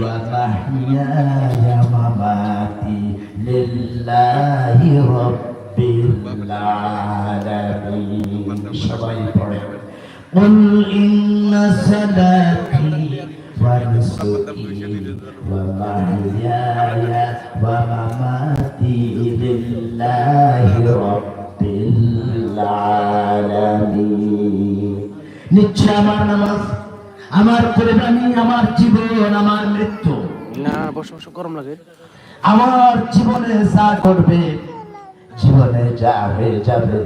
ومحياي ومماتي لله رب العالمين সবাই পড়ে قل إن صلاتي ونسكي ومحياي ومماتي لله رب العالمين নিশ্চয় আমার নামাজ আমার কোরবানি আমার জীবন আমার মৃত্যু। না বসে বসে গরম লাগে। আমার জীবনে যা করবে জীবনে যা হয়ে যাবে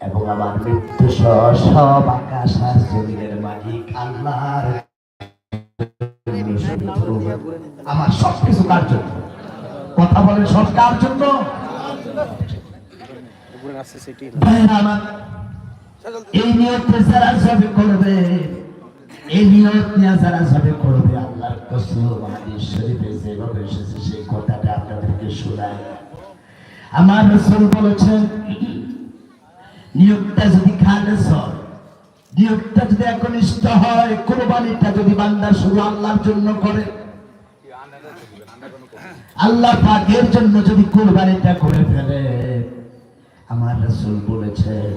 এবং আমার মৃত্যু সহ সব আকাশ আর জমিনের মালিক আল্লাহর আমার সব কিছু কার জন্য? কথা বলেন সব কার জন্য? এই নিয়তে যারা সবে করবে এই নিয়ত নিয়ে যারা করবে, আল্লাহর শরীফে যেভাবে এসেছে, সেই কথাটা আপনাদেরকে শোনায় আমার রসুল বলেছেন, নিয়োগটা যদি খালেস হয়, নিয়োগটা যদি একনিষ্ঠ হয়, কোরবানিটা যদি বান্দা শুধু আল্লাহর জন্য করে, আল্লাহ পাকের জন্য যদি কোরবানিটা করে ফেলে, আমার রসুল বলেছেন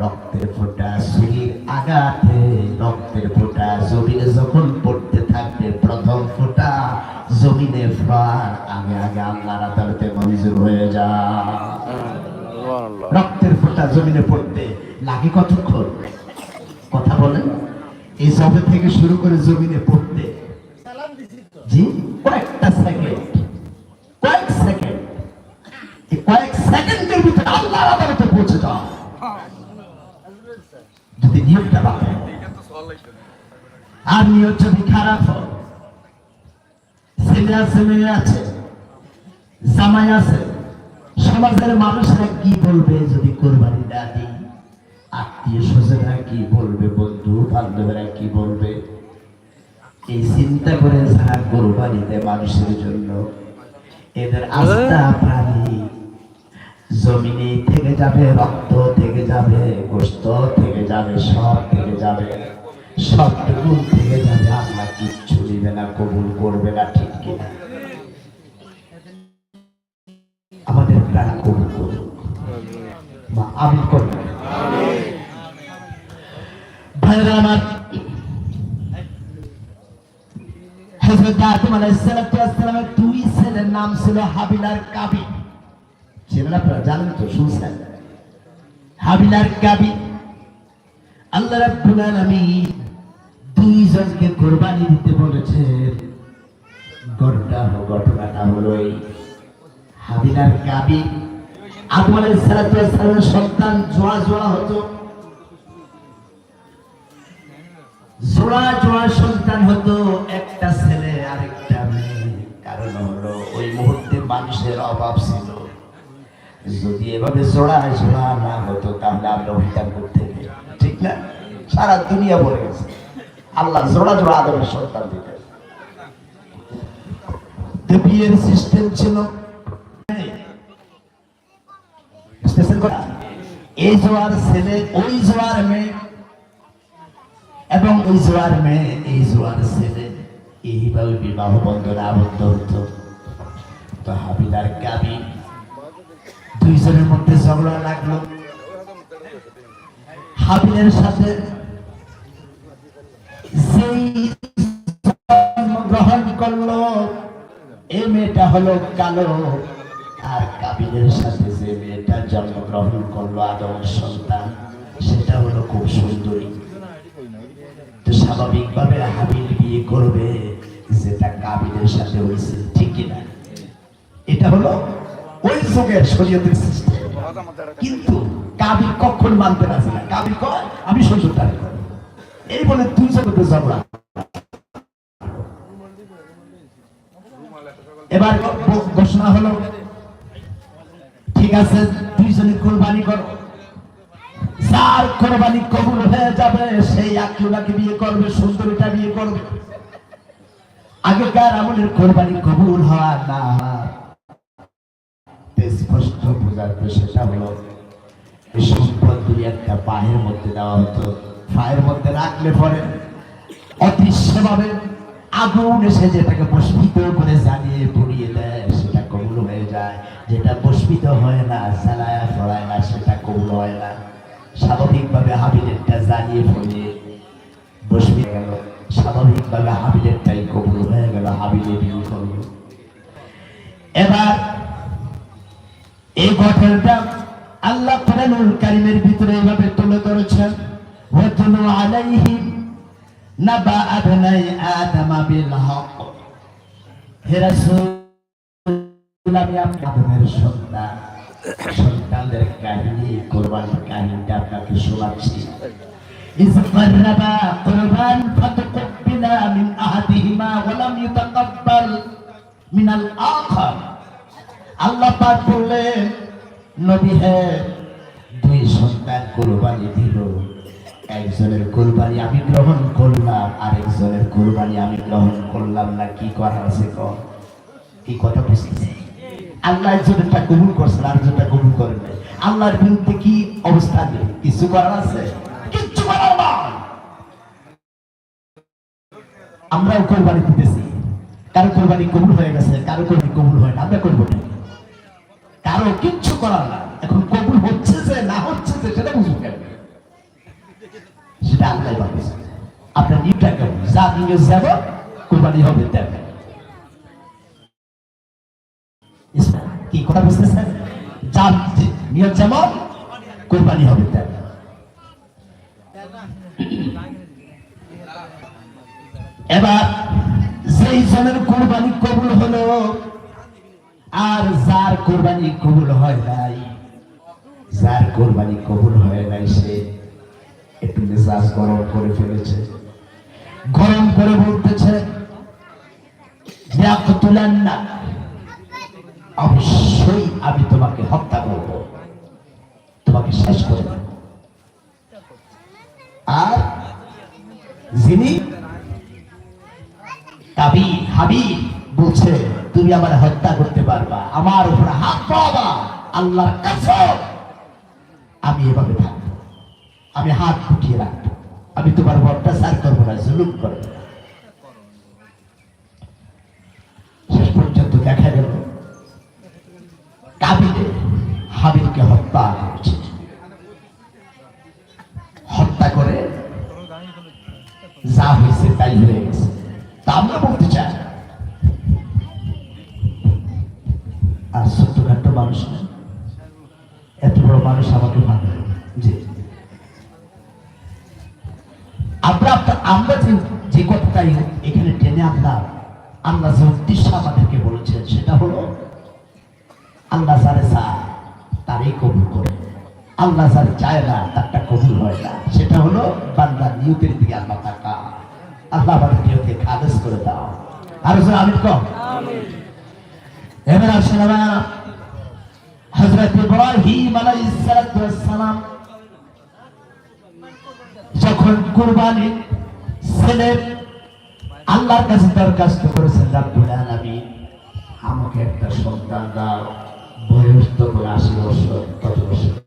রক্তের ফোঁটা শরীর আগাতে রক্তের ফোঁটা জমিনে যখন পড়তে থাকবে প্রথম ফোঁটা জমিনে ফ্রার আগে আগে আল্লাহর আদালতে মঞ্জুর হয়ে যা। রক্তের ফোঁটা জমিনে পড়তে লাগে কতক্ষণ? কথা বলেন। এই সবে থেকে শুরু করে জমিনে পড়তে জি কয়েকটা সেকেন্ড কয়েক সেকেন্ড এই কয়েক সেকেন্ডের ভিতরে আল্লাহর আদালতে পৌঁছে যাও যদি নিয়মটা ভালো হয়। আর নিয়ম যদি খারাপ হয়, ছেলে আছে মেয়ে আছে, জামাই আছে, সমাজের মানুষরা কি বলবে যদি কোরবানি না দিই? আত্মীয় স্বজনরা কি বলবে, বন্ধু বান্ধবরা কি বলবে? এই চিন্তা করে যারা কোরবানি দেয় মানুষের জন্য, এদের আস্থা প্রাণী জমিনে থেকে যাবে রক্ত, থেকে যাবে গোস্ত, থেকে যাবে সব, থেকে যাবে। সবটুকু থেকে যাবে আল্লাহ কিচ্ছু দিবে না, কবুল করবে না, ঠিক কিনা। আমাদের প্রাণ কবুল করুক। মা, আমি করব ভাইরা আমার, হযরত আদম আলাইহিস সালামের দুই ছেলের নাম ছিল হাবিল আর আপনারা জানেন তো হাবিল আর আল্লাহ দুইজনকে কোরবানি দিতে বলেছেন ঘটনা ঘটনাটা হলো এই হাবিল আর কাবিল আদম আলাইহিস সালাতু ওয়াস সালামের সন্তান জোড়া জোড়া হতো। জোড়া জোড়া সন্তান হতো, একটা ছেলে আরেকটা মেয়ে। কারণ হলো ওই মুহূর্তে মানুষের অভাব ছিল। যদি এভাবে জোড়া জোড়া না হতো, তাহলে আমরা হইতাম করতে ঠিক না? সারা দুনিয়া বলে গেছে। আল্লাহ জোড়া জোড়া আদমের সন্তান দিতেন। বিয়ের সিস্টেম ছিল। এই জোয়ার ছেলে, ওই জোয়ার মেয়ে, এবং ওই জোয়ার মেয়ে, এই জোয়ার ছেলে, এইভাবে বিবাহ বন্ধনে আবদ্ধ হতো। তো হাবিলার গাবি দুইজনের মধ্যে ঝগড়া লাগল। হাবিলের সাথে যেই গ্রহণ করল। এই মেয়েটা হলো কালো। আর কাবিলের সাথে যে মেয়েটা জন্মগ্রহণ করল আদমের সন্তান, সেটা হলো খুব সুন্দরী। তো স্বাভাবিকভাবে হাবিল বিয়ে করবে যেটা কাবিলের সাথে হয়েছে, ঠিক কিনা? এটা হলো ওই যুগের শরীয়তের সিস্টেম কিন্তু কাবিল কখন মানতে রাজি না। কাবিল কয়, আমি শ্বশুর তারে করব। এই বলে জগতে ঝগড়া। এবার ঘোষণা হলো, ঠিক আছে, দুইজনে কোরবানি করো। যার কোরবানি কবুল হয়ে যাবে, সেই আকিউলাকে বিয়ে করবে, সুন্দরীটা বিয়ে করবে। আগেকার আমলের কোরবানি কবুল হওয়া না। স্পষ্ট বোঝাতে সেটা হলো সম্পদ দুই একটা পায়ের মধ্যে দেওয়া হতো। পায়ের মধ্যে রাখলে পরে অদৃশ্যভাবে আগুন এসে যেটাকে পুষ্পিত করে জ্বালিয়ে পুড়িয়ে দেয়, সেটা কবুল হয়ে যায়। যেটা পুষ্পিত হয় না, জ্বালায় ফড়ায় না, সেটা কবুল হয় না। স্বাভাবিকভাবে হাবিলেরটা জ্বালিয়ে পুড়িয়ে বসবে গেল। স্বাভাবিকভাবে হাবিলেরটাই কবুল হয়ে গেল করল এবার এই ঘটনাটা আল্লাহ কোরআনুল কারিমের ভিতরে এইভাবে তুলে ধরেছেন। আলাইহিম নাবা আবনাই আদম বিল হক হে রাসূল আমি আপনাদের সন্তান সন্তানদের কাহিনী কোরবানির কাহিনীটা আপনাকে শোনাচ্ছি إذ قربا قربان فتقبل من أحدهما ولم يتقبل من الآخر আল্লাহ পাক বললেন নবী হে দুই সন্তান কোরবানি দিল একজনের কোরবানি আমি গ্রহণ করলাম, আরেকজনের কোরবানি আমি গ্রহণ করলাম না, কি করা আছে কি? কথা বুঝতেছে আল্লাহ একজনটা কবুল করছেন, আর যেটা কবুল করেন নাই। আল্লাহর বিরুদ্ধে কি অবস্থা নেই কিছু করার আছে? কিচ্ছু করার আমরাও কোরবানি দিতেছি। কারও কোরবানি কবুল হয়ে গেছে, কারও কোরবানি কবুল হয় না, আমরা করব কারও কিচ্ছু করার না এখন কবুল হচ্ছে যে, না হচ্ছে যে, সেটা বুঝুন কেন? সেটা আল্লাহ পাচ্ছে আপনার নিয়মটা কেমন? যা নিয়ে যাব, কোরবানি হবে তেমন। কি কথা বুঝতেছেন? যা নিয়ত যেমন, কোরবানি হবে তেমন। এবার, যেই জনের কোরবানি কবুল হলো, আর যার কোরবানি কবুল হয় নাই, যার কোরবানি কবুল হয় নাই সে একটু মেজাজ গরম করে ফেলেছে। গরম করে বলতেছে না। অবশ্যই আমি তোমাকে হত্যা করব। তোমাকে শেষ করে আর যিনি কাবি হাবি বলছে, তুমি আমার হত্যা করতে পারবা। আমার উপরে হাত পাবা আল্লাহর কসম আমি এভাবে থাকব। আমি হাত উঠিয়ে রাখব আমি তোমার অত্যাচার করব না জুলুম করব না। আল্লাহ যারে চায় না, তারটা কবুল হয় না। সেটা হলো বান্দার নিয়তের দিকে আল্লাহ তাকা আল্লাহ আমাদের নিয়তে খালেজ করে দাও। আর আমি কম। এবার আসেন আমার হজরত ইব্রাহিম আলাইহিস সালাতু ওয়াস সালাম। যখন কুরবানি ছেলের আল্লাহর কাছে দরখাস্ত করেছেন, রাব্বুল আলামিন, আমাকে একটা সন্তান দাও। বয়স তখন আশি বছর কত বছর।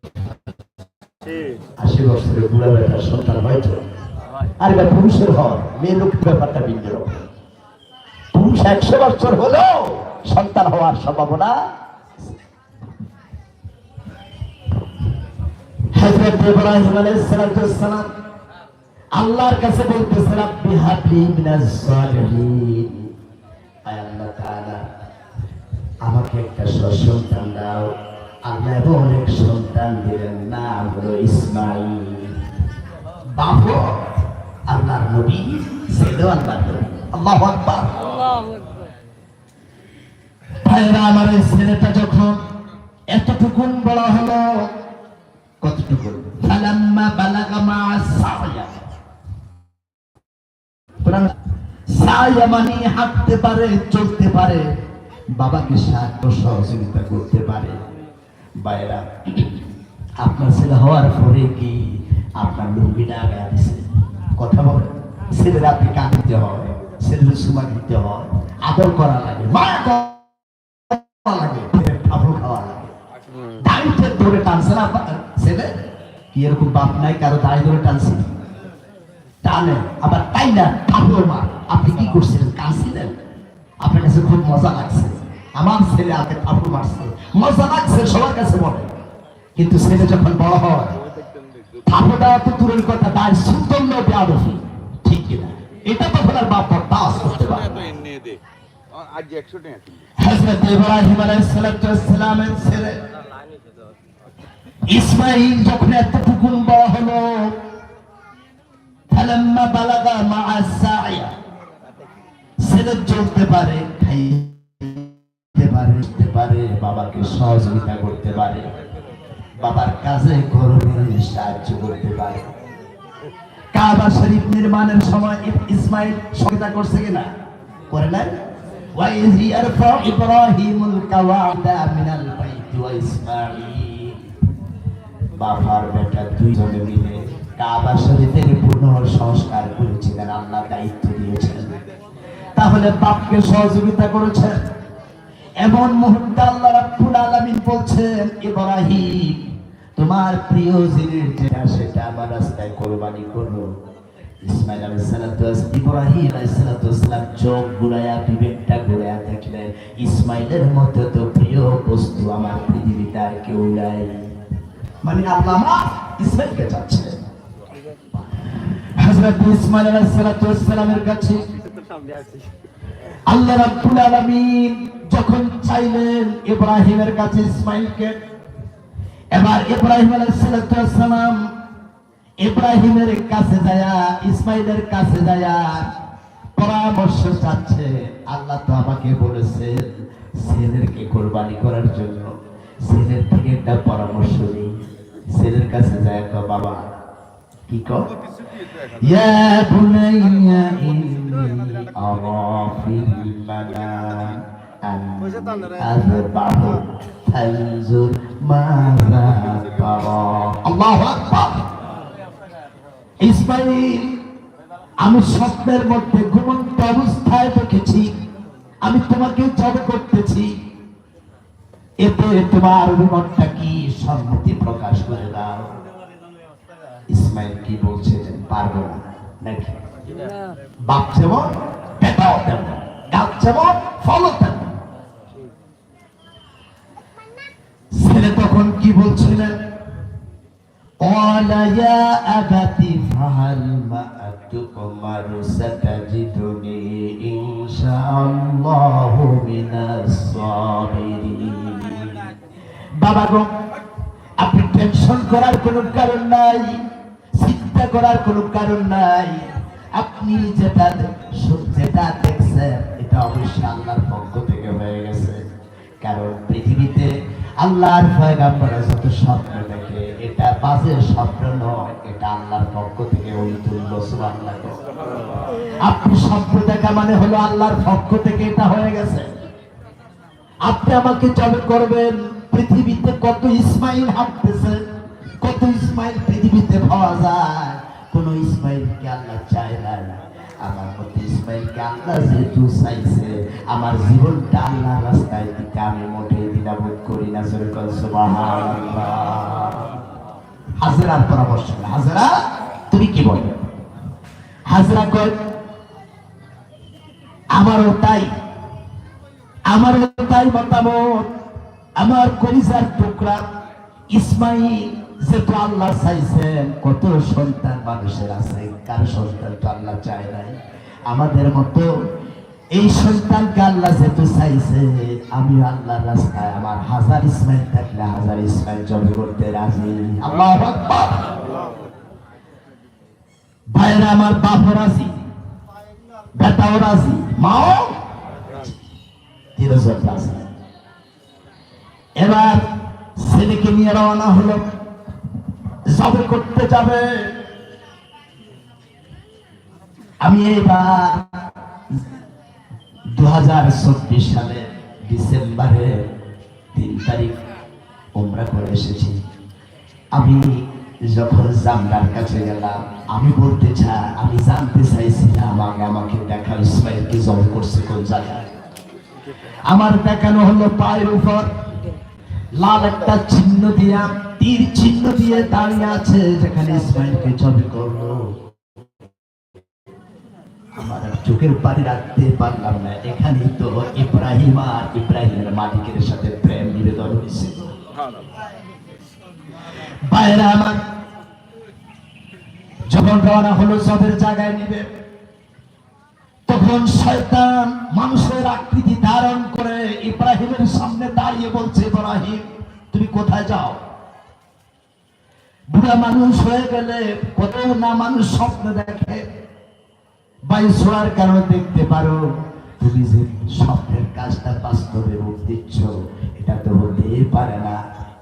বুড়া বেটার সন্তান হয়তো আর এবার পুরুষের মেয়ে ব্যাপারটা ভিন্ন। পুরুষ একশো বছর হলেও সন্তান হওয়ার সম্ভাবনা আল্লাহর কাছে বলতেছে রাব্বি হাবলি মিনাজ সালিহিন। আয় আল্লাহ তাআলা, আমাকে একটা সন্তান দাও। আল্লাহ অনেক সন্তান দিলেন নাম হলো ইসমাইল। বাবু আল্লাহর নবী ছেলেও আল্লাহর নবী। আল্লাহু আকবার। ভাইরা আমার ছেলেটা যখন এতটুকুন বড় হলো কতটুকু ফালাম্মা বালাগা মা সায়া। সায়া মানে হাঁটতে পারে চলতে পারে বাবাকে সাহায্য সহযোগিতা করতে পারে। বাইরা আপনার ছেলে হওয়ার পরে কি আপনার লুঙ্গিটা আগে দিছে? কথা বলে। ছেলের আপনি কান দিতে হয়, ছেলের সুমা দিতে হয়, আদর করা লাগে ধরে টানছে ছেলে? তাই না আপনি কি করছিলেন? কাঁদছিলেন? আপনার কাছে খুব মজা লাগছে। আমার ছেলে আগে ঠাকুর মারছে। মজা লাগছে সবার কাছে বলে কিন্তু ছেলে যখন বড় হয় ঠাকুর দেওয়া তো দূরের কথা তার সুতল্য বেয়াদফি ঠিক কিনা এটা তখন আর বাপ দাস করতে পারে। আজ একশো টাকা কিলো ইব্রাহিম আলাইহিস সালামের ছেলে। ইসমাইল যখন এতটুকু বড় হলো ফালাম্মা বালাগা মা'a সাইয়া। ছেলে চলতে পারে খাইতে পারে উঠতে পারে বাবাকে সহযোগিতা করতে পারে বাবার কাজে কর্মে সাহায্য করতে পারে কাবা শরীফ নির্মাণের সময় ইব- ইসমাইল সহযোগিতা করছে কিনা করে নাই وإذ يرفع إبراهيم القواعد من البيت وإسماعيل বাবার বেটা দুইজনে মিলে কাবা শরীফের পুনঃসংস্কার করেছিলেন আল্লাহ দায়িত্ব দিয়েছেন তাহলে বাপকে সহযোগিতা করেছেন এমন মুহূর্তে আল্লাহ রাব্বুল আলামিন বলছেন, ইব্রাহিম, তোমার প্রিয় জিনিস যেটা, সেটা আমার রাস্তায় কোরবানি করো। ইসমাইল আলাইহিস সালাতু ইব্রাহিম আলাইহিস সালাতু ওয়াসসালাম চোখ ঘুরায়া বিবেকটা ঘুরায়া দেখলেন ইসমাইলের মতো তো প্রিয় বস্তু আমার পৃথিবীতে আর কেউ নাই। মানে আল্লাহ আমার ইসমাইলকে চাচ্ছে। হযরত ইসমাইল আলাইহিস সালাতু ওয়াসসালামের কাছে আল্লাহ রাব্বুল আলামিন যখন চাইলেন ইব্রাহিমের কাছে ইসমাইলকে, এবার ইব্রাহিম আলাইসালাম ইব্রাহিমের কাছে যায়া, ইসমাইলের কাছে যায়া পরামর্শ চাচ্ছে। আল্লাহ তো আমাকে বলেছে ছেলেরকে কোরবানি করার জন্য। ছেলের থেকে একটা পরামর্শ নিই। ছেলের কাছে যায় তো বাবা, কি কর ইয়া أن أذبحك فانظر ماذا ترى الله أكبر ইসমাইল আমি স্বপ্নের মধ্যে ঘুমন্ত অবস্থায় দেখেছি আমি তোমাকে জব করতেছি এতে তোমার অভিমতটা কি সম্মতি প্রকাশ করে দাও ইসমাইল কি বলছে পারবো না নাকি বাপ যেমন বেটাও তেমন গাছ যেমন ফলও তেমন তখন কি বলছিলেন? আপনি টেনশন করার কোনো কারণ নাই চিন্তা করার কোনো কারণ নাই। আপনি যেটা যেটা দেখছেন এটা অবশ্যই আল্লাহর পক্ষ থেকে হয়ে গেছে। কারণ পৃথিবীতে আল্লাহর পয়গাম্বরা যত স্বপ্ন দেখে, এটা বাজে স্বপ্ন নয়, এটা আল্লাহর পক্ষ থেকে ওই তুল্য সুবহানাল্লাহ। আপনি স্বপ্ন দেখা মানে হলো আল্লাহর পক্ষ থেকে এটা হয়ে গেছে। আপনি আমাকে জবে করবেন, পৃথিবীতে কত ইসমাইল হাঁটতেছে, কত ইসমাইল পৃথিবীতে পাওয়া যায়, কোন ইসমাইলকে আল্লাহ চায় না। আমার মতো ইসমাইলকে আল্লাহ যেহেতু চাইছে, আমার জীবনটা আল্লাহ রাস্তায় দিতে আমি মোটেই দ্বিধাবোধ করি হাজরার পরামর্শ হাজরা, তুমি কি হাজরা আমারও তাই তাই মতামত। আমার কলিজার টুকরা ইসমাইল যেহেতু আল্লাহ চাইছেন, কত সন্তান মানুষের আছে। কার সন্তান তো আল্লাহ চায় নাই। আমাদের মতো এই সন্তানকে আল্লাহ যেহেতু চাইছে আমি আল্লাহর রাস্তায় আমার হাজার ইসমাইল থাকলে হাজার ইসমাইল জবে করতে রাজি। আল্লাহ ভাইরা আমার বাপও রাজি, বেটাও রাজি, মাও তিরোজন রাজি। এবার ছেলেকে নিয়ে রওনা হলো। জবে করতে যাবে। আমি এবার দু হাজার চব্বিশ সালে ডিসেম্বরে তিন তারিখ ওমরা করে এসেছি। আমি যখন জামদার কাছে গেলাম, আমি বলতে চাই, আমি জানতে চাইছিলাম আগে আমাকে দেখা ইসমাইলকে জব করছে কোন জায়গায়। আমার দেখানো হলো পায়ের উপর। লাল একটা চিহ্ন দিয়া, তীর চিহ্ন দিয়ে দাঁড়িয়ে আছে, যেখানে ইসমাইলকে ছবি করল। আমার চোখের পানি রাখতে পারলাম না। এখানেই তো ইব্রাহিম আর ইব্রাহিমের মালিকের সাথে প্রেম নিবেদন হয়েছে। বাইরে আমার, যখন রওনা হলো সবের জায়গায় নিবে, তখন শয়তান মানুষের আকৃতি ধারণ করে ইব্রাহিমের সামনে দাঁড়িয়ে বলছে, ইব্রাহিম, তুমি কোথায় যাও? বুড়া মানুষ হয়ে গেলে কত না মানুষ স্বপ্ন দেখে। বায়ু ছোঁয়ার কারণে দেখতে পারো? তুমি যে স্বপ্নের কাজটা বাস্তবে রূপ দিচ্ছ, এটা তো হতেই পারে না।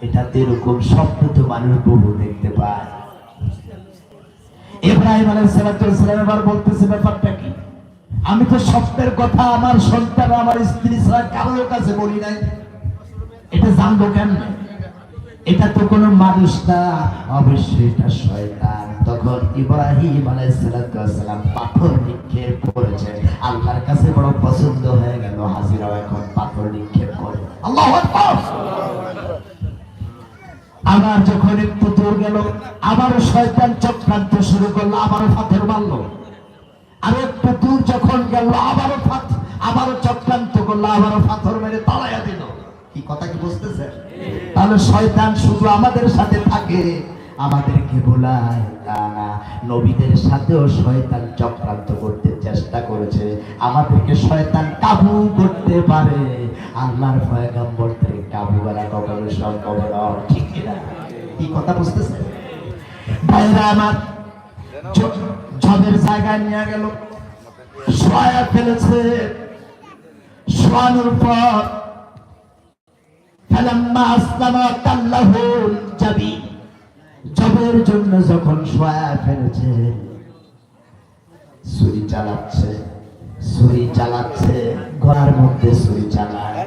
এটা তো এরকম স্বপ্ন তো মানুষ বহু দেখতে পায়। ইব্রাহিম আলাইসালাম এবার বলতেছে, ব্যাপারটা কি? আমি তো স্বপ্নের কথা আমার সন্তান, আমার স্ত্রী ছাড়া কারোর কাছে বলি নাই। এটা জানব কেন এটা তো কোনো মানুষ না। অবশ্যই এটা শয়তান। তখন ইব্রাহিম পাথর নিক্ষেপ আল্লাহর কাছে বড় পছন্দ হয়ে গেল এখন পাথর নিক্ষেপ করে। আবার যখন একটু দূর গেল শয়তান চক্রান্ত শুরু করল, আবারও পাথর মারলো। আর একটু দূর যখন গেল, আবারও পাথর আবারও চক্রান্ত করল, আবারও পাথর মেরে তাড়াইয়া দিল। কি কথা কি বুঝতেছে তাহলে শয়তান শুধু আমাদের সাথে থাকে আমাদেরকে বোলায় তা না নবীদের সাথেও শয়তান চক্রান্ত করতে চেষ্টা করেছে। আমাদেরকে শয়তান কাবু করতে পারে। আল্লাহর পয়গম্বর থেকে কাবু করা কখনো সম্ভব নয়, ঠিক কিনা কি কথা বুঝতেছে ভাইরা আমার জবের জায়গায় নিয়ে গেল। শোয়া ফেলেছে। শোয়ানোর পর জবের জন্য যখন ফেলেছে, ছুরি চালাচ্ছে ছুরি চালাচ্ছে মধ্যে ছুরি চালায়।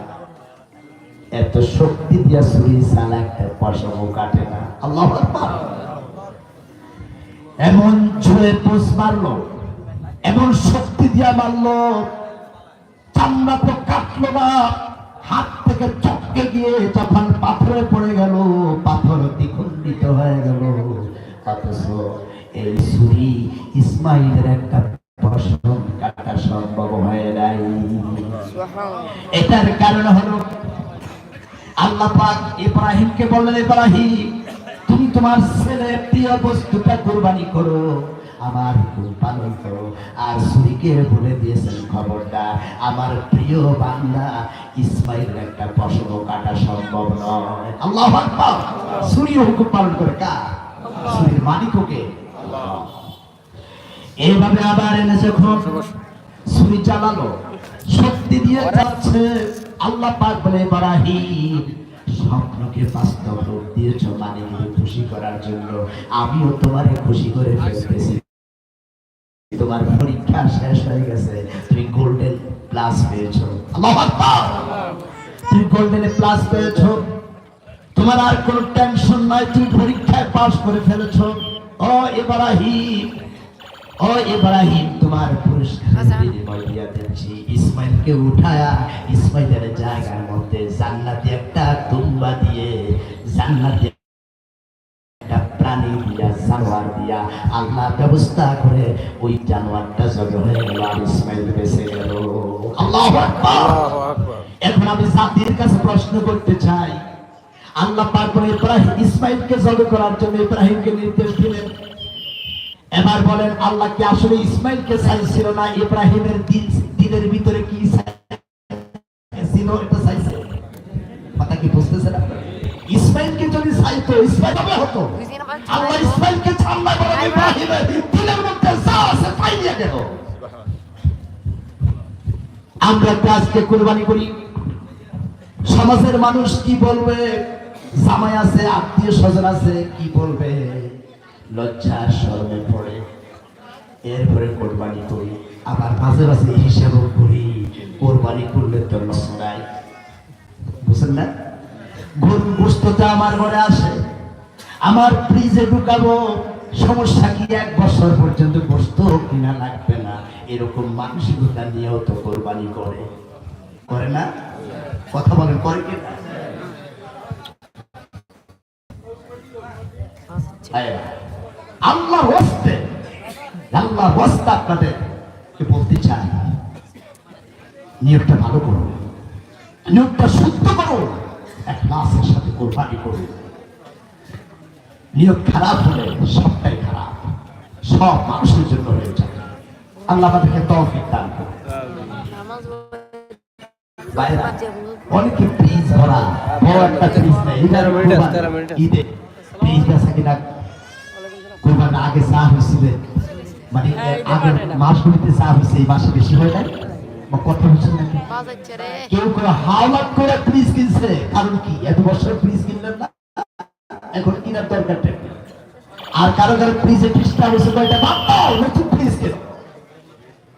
এত শক্তি দিয়া ছুরি চালা একটা পশমও কাটে না। আল্লাহ। এমন জোরে পোষ মারলো, এমন শক্তি দিয়া মারলো, চামড়া তো কাটলো না। হাত থেকে চটকে গিয়ে যখন পাথরে পড়ে গেল, পাথর দ্বিখণ্ডিত হয়ে গেল। অথচ এই ছুরি ইসমাইলের একটা এটার কারণ হলো, আল্লাহ পাক ইব্রাহিমকে বললেন, ইব্রাহিম, তুমি তোমার ছেলে প্রিয় বস্তুটা কোরবানি করো। আমার হুকুম পালন করো আর সুরিকে বলে দিয়েছেন খবরটা। আমার প্রিয় বাংলা ইসমাইলের একটা পশম কাটা সম্ভব নয়। আল্লাহ আকবার! হুকুম পালন করে কা সুরির মালিক ওকে। এইভাবে আবার এনে যখন ছুরি চালালো শক্তি দিয়ে যাচ্ছে আল্লাহ পাক বলে, ইব্রাহিম, স্বপ্নকে বাস্তব রূপ দিয়েছ মানে খুশি করার জন্য। আমিও তোমারে খুশি করে ফেলতেছি। তোমার পরীক্ষা শেষ হয়ে গেছে। তুমি গোল্ডেন প্লাস পেয়েছ। তুমি গোল্ডেনে প্লাস পেয়েছ। তোমার আর কোনো টেনশন নাই তুমি পরীক্ষায় পাস করে ফেলেছো। ও ইব্রাহিম ও ইব্রাহিম তোমার পুরস্কার বিনিময় দিয়া দিচ্ছি। ইসমাইলকে উঠায়া ইসমাইলের জায়গার মধ্যে জান্নাতি একটা তুম্বা দিয়ে জান্নাতি জানোয়ার দিয়া আল্লাহ ব্যবস্থা করে ওই জানোয়ারটা জবে হয়ে গেল আর ইসমাইল বেঁচে গেল। আল্লাহ এখন আমি জাতির কাছে প্রশ্ন করতে চাই। আল্লাহ পাক বলে ইব্রাহিম ইসমাইলকে জবে করার জন্য ইব্রাহিমকে নির্দেশ দিলেন। এবার বলেন আল্লাহ কি আসলে ইসমাইলকে চাইছিল না? ইব্রাহিমের দিল দিলের ভিতরে কি ছিল এটা চাইছে? কথা কি বুঝতেছেন? ইসমাইলকে যদি চাইতো ইসমাইল হবে হতো। আল্লাহ ইসমাইলকে ছাড়লা বলে ইব্রাহিমের দিলের মধ্যে যা আছে তাই নিয়ে গেল। আমরা আজকে কোরবানি করি। সমাজের মানুষ কি বলবে? জামাই আছে আত্মীয় স্বজন আছে কি বলবে? লজ্জা শরমে পড়ে। এরপরে কোরবানি করি। আবার মাঝে মাঝে হিসাবও করি। কোরবানি করলে তো লস নাই। বুঝলেন না? গরুর গোস্তটা আমার ঘরে আসে। আমার ফ্রিজে ঢুকাবো। সমস্যা কি? এক বছর পর্যন্ত গোস্ত কিনা লাগবে না। এরকম মানসিকতা নিয়েও তো কোরবানি করে। করে না? কথা বলেন, করে কি? আল্লাহ আল্লাহ আপনাদের বলতে নিয়োগটা ভালো করো নিয়োগটা শুদ্ধ করো এক লাশের সাথে কোরবানি করো নিয়োগ খারাপ হলে সবটাই খারাপ। সব মানুষের জন্য হয়ে যাবে। আল্লাহ আমাদেরকে তৌফিক দান করুন। অনেকে ভরা। বড় একটা নেই। ঈদে বেচা কিনা? কোরবানি আগে চা হয়েছিল। মানে আগে মাসগুলিতে চা হয়েছে এই মাসে বেশি হয় না বা কত হচ্ছে নাকি? কেউ কেউ হাওলাত করে ফ্রিজ কিনছে। কারণ কি? এত বছর ফ্রিজ কিনলেন না? এখন কিনার দরকার আর কারও কারও ফ্রিজে খ্রিস্টা হয়েছে, কয়টা? বাবা নতুন ফ্রিজ কেন?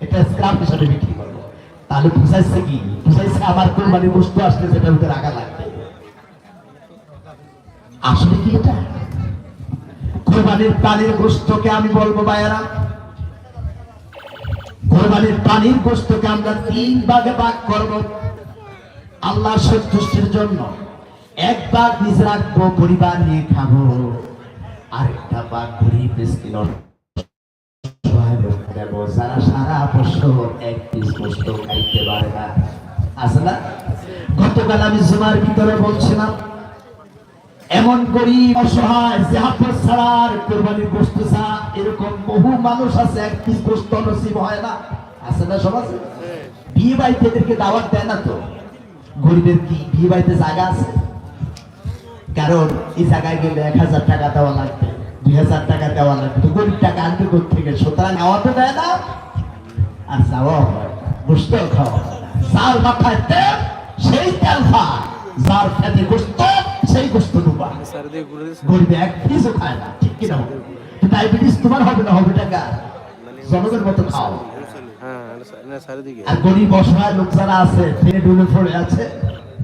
এটা স্ক্রাপ হিসাবে বিক্রি করব। তাহলে বুঝাইছে কি? বুঝাইছে আমার কোরবানির বস্তু আসলে সেটার উপরে রাখা লাগবে। আসলে কি এটা? কোরবানির প্রাণীর গোস্তকে আমি বলব বায়ারা কোরবানির প্রাণীর গোস্তকে আমরা তিন ভাগে ভাগ করব। আল্লাহ সন্তুষ্টির জন্য। এক ভাগ নিজে রাখব পরিবার নিয়ে খাব। আরেকটা ভাগ গরিব মিসকিন দেবো যারা সারা বছর এক পিস গোস্ত খাইতে পারে না। আছে না? গতকাল আমি জুমার ভিতরে বলছিলাম এমন গরিব অসহায় যে হাফেজ ছাড়ার কোরবানির গোস্ত ছাড়া এরকম বহু মানুষ আছে এক পিস গোস্ত নসিব হয় না। আছে না সমাজে? বিয়ে বাড়িতে এদেরকে দাওয়াত দেয় না তো? গরিবের কি বিয়ে বাড়িতে জায়গা আছে? কারণ এই জায়গায় গেলে এক হাজার টাকা দেওয়া লাগবে দুই হাজার টাকা দেওয়া লাগবে গরিব টাকা আনবে থেকে সুতরাং নেওয়া তো দেয় না আর যাওয়াও হয় গোস্ত খাওয়া হয় যার মাথায় তেল সেই তেল খায় যার খেতে গোস্ত সেই গোস্ত ডুবা গরিবে এক পিসও খায় না ঠিক কিনা ডায়াবেটিস তোমার হবে না হবে টাকা জনগণের মতো খাও হ্যাঁ আর গরিব অসহায় লোক যারা আছে ট্রেনে ডুলে পড়ে আছে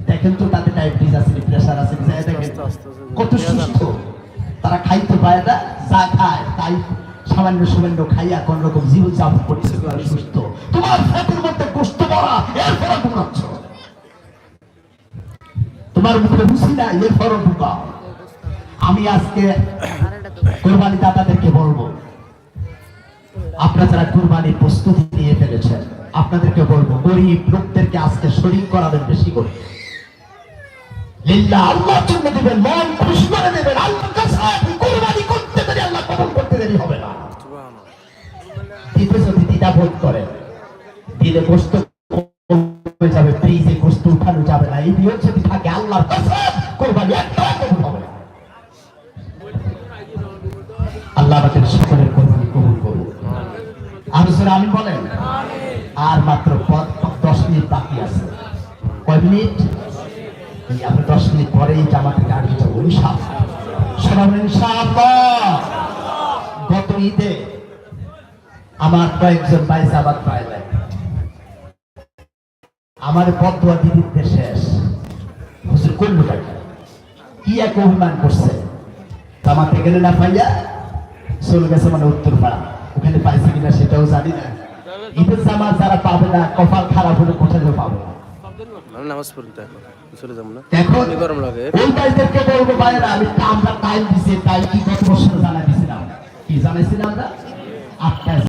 দেখেন তো তাদের ডায়াবেটিস আছে প্রেশার আছে দেখেন কত সুস্থ। তারা খাইতে পায় না যা খায় তাই সামান্য সামান্য খাইয়া কোন রকম জীবন যাপন করছে সুস্থ। তোমার ফ্যাটের মধ্যে কষ্ট ভরা এরপরে ঘুমাচ্ছ। তোমার মুখে বুঝি না এরপরও ঢুকা আমি আজকে কোরবানি দাতাদেরকে বলব আপনারা যারা কোরবানির প্রস্তুতি নিয়ে ফেলেছেন আপনাদেরকে বলব গরিব লোকদেরকে আজকে শরীর করাবেন বেশি করে। আল্লাহ জন্য দেবেন মন খুশি করে দেবেন। আল্লাহ কাছে কোরবানি করতে দেরি আল্লাহ কবুল করতে দেরি হবে না। দিতে দ্বিধা বোধ করেন দিলে গোস্ত যাবে ফ্রিজে গোস্ত উঠানো যাবে না। এই নিয়ম যদি থাকে আল্লাহর কাছে কোরবানি একটাও কবুল হবে না। আল্লাহ আমাদের সকলের কোরবানি কবুল করুন আলোচনা আমি বলেন? আর মাত্র দশ মিনিট বাকি আছে। কয় মিনিট? এই দশ মিনিট পরেই জামাতে যাব গত ঈদে আমার কয়েকজন জামাত আমার দিদিতে শেষ। হুজুর টাকা কি এক অভিমান করছে? জামাতে গেলে না পাইয়া চলে গেছে মানে উত্তর পাড়া ওখানে পাইছে কিনা সেটাও জানি না। ঈদের জামা যারা পাবে না, কপাল খারাপ হলে কোথায় পাবে? না নামাজ পড়ুন তো এখন। চলে যাব না। গরম লাগে। ওই ভাইদেরকে বলব ভাইরা আমি আমরা টাইম দিছি টাইম কি গত বছর জানাই দিছিলাম কি জানাইছিলাম আমরা? আটটায়